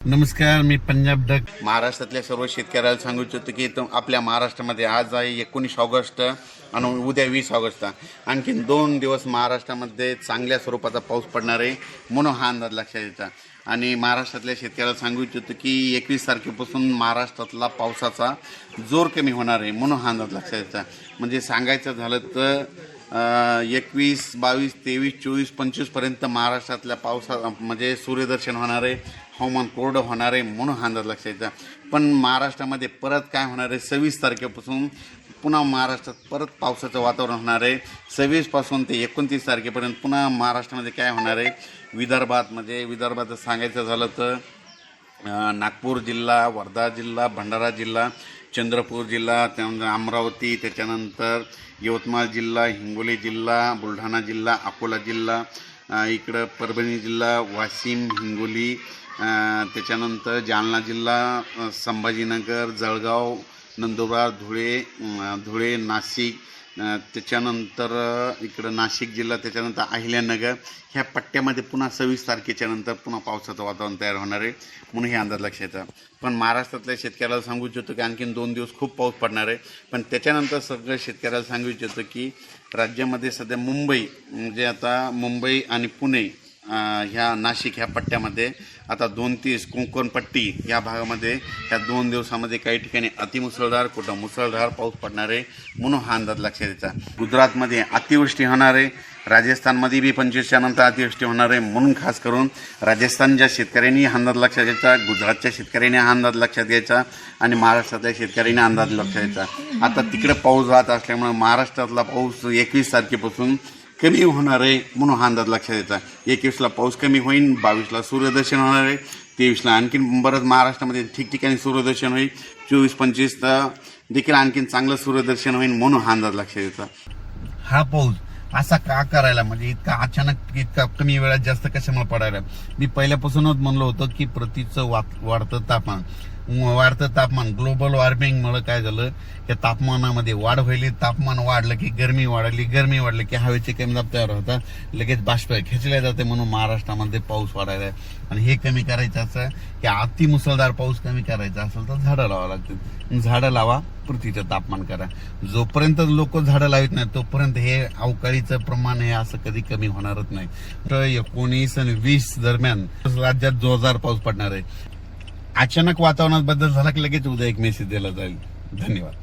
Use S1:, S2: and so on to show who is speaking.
S1: नमस्कार मी पंजाब डक.
S2: महाराष्ट्रातल्या सर्व शेतकऱ्याला सांगू इच्छितो की तो आपल्या महाराष्ट्रामध्ये आज आहे एकोणीस ऑगस्ट आणि उद्या वीस ऑगस्ट. आणखीन दोन दिवस महाराष्ट्रामध्ये चांगल्या स्वरूपाचा पाऊस पडणार आहे म्हणून हा अंदाज लक्षात येतात आणि महाराष्ट्रातल्या शेतकऱ्याला सांगू इच्छितो की एकवीस तारखेपासून महाराष्ट्रातला पावसाचा जोर कमी होणार आहे म्हणून हा अंदाज लक्षात येतात म्हणजे सांगायचं झालं तर एकवीस बावीस तेवीस चोवीस पंचवीसपर्यंत महाराष्ट्रातल्या पावसा म्हणजे सूर्यदर्शन होणार आहे हवामान कोरडं होणार आहे म्हणून हा अंदाज लक्षात येतं. पण महाराष्ट्रामध्ये परत काय होणार आहे? सव्वीस तारखेपासून पुन्हा महाराष्ट्रात परत पावसाचं वातावरण होणार आहे. सव्वीसपासून ते एकोणतीस तारखेपर्यंत पुन्हा महाराष्ट्रामध्ये काय होणार आहे? विदर्भात म्हणजे विदर्भात सांगायचं झालं तर नागपूर जिल्हा वर्धा जिल्हा भंडारा जिल्हा चंद्रपूर जिल्हा त्यानंतर अमरावती त्याच्यानंतर यवतमाळ जिल्हा हिंगोली जिल्हा बुलढाणा जिल्हा अकोला जिल्हा इकडं परभणी जिल्हा वाशिम हिंगोली त्याच्यानंतर जालना जिल्हा संभाजीनगर जळगाव नंदुरबार धुळे धुळे नाशिक त्याच्यानंतर इकडं नाशिक जिल्हा त्याच्यानंतर अहिल्यानगर. ह्या पट्ट्यामध्ये पुन्हा सव्वीस तारखेच्या नंतर पुन्हा पावसाचं वातावरण तयार होणार आहे म्हणून हे अंदाज लक्षात येतं पण महाराष्ट्रातल्या शेतकऱ्याला सांगू इच्छितो की आणखीन दोन दिवस खूप पाऊस पडणार आहे. पण त्याच्यानंतर सगळं शेतकऱ्याला सांगू इच्छितो की राज्यामध्ये सध्या मुंबई म्हणजे आता मुंबई आणि पुणे ह्या नाशिक ह्या पट्ट्यामध्ये आता दोन तीस कोकणपट्टी या भागामध्ये ह्या दोन दिवसामध्ये काही ठिकाणी अतिमुसळधार कुठं मुसळधार पाऊस पडणार आहे म्हणून हा अंदाज लक्षात यायचा गुजरातमध्ये अतिवृष्टी होणार आहे राजस्थानमध्ये बी पंचवीसच्या नंतर अतिवृष्टी होणार आहे म्हणून खास करून राजस्थानच्या शेतकऱ्यांनी हा अंदाज लक्षात घ्यायचा गुजरातच्या शेतकऱ्यांनी हा अंदाज लक्षात घ्यायचा आणि महाराष्ट्रातल्या शेतकऱ्यांनी अंदाज लक्षात घ्यायचा. आता तिकडे पाऊस राहत असल्यामुळे महाराष्ट्रातला पाऊस एकवीस तारखेपासून कमी होणार आहे म्हणून हा अंदाज लक्षात येतो एकवीसला पाऊस कमी होईल बावीसला सूर्यदर्शन होणार आहे तेवीसला आणखीन बरंच महाराष्ट्रामध्ये ठिकठिकाणी सूर्यदर्शन होईल चोवीस पंचवीसला देखील आणखीन चांगलं सूर्यदर्शन होईल म्हणून हा अंदाज लक्षात येतो
S1: हा पाऊस असा का करायला? म्हणजे इतका अचानक इतका कमी वेळात जास्त कशामुळे पडायला? मी पहिल्यापासूनच म्हणलो होतो की प्रतीचं वाढतं तापमान. वाढतं तापमान. ग्लोबल वॉर्मिंगमुळे काय झालं? या तापमानामध्ये वाढ व्हायली. तापमान वाढलं की गरमी वाढली. गरमी वाढली की हवेचे कमी दाब तयार होतात. लगेच बाष्प खेचले जाते म्हणून महाराष्ट्रामध्ये पाऊस वाढायला आहे. आणि हे कमी करायचं असं की अति मुसळधार पाऊस कमी करायचा असेल तर झाडं लावावं लागतील. झाडं लावा पृथ्वीचं तापमान करा. जोपर्यंत लोक झाडं लावित नाही तोपर्यंत हे अवकाळीचं प्रमाण हे असं कधी कमी होणारच नाही. तर एकोणीस आणि वीस दरम्यान राज्यात जोरदार पाऊस पडणार आहे. अचानक वातावरणात बदल झाला की लगेच उद्या एक मेसेज दिला जाईल. धन्यवाद.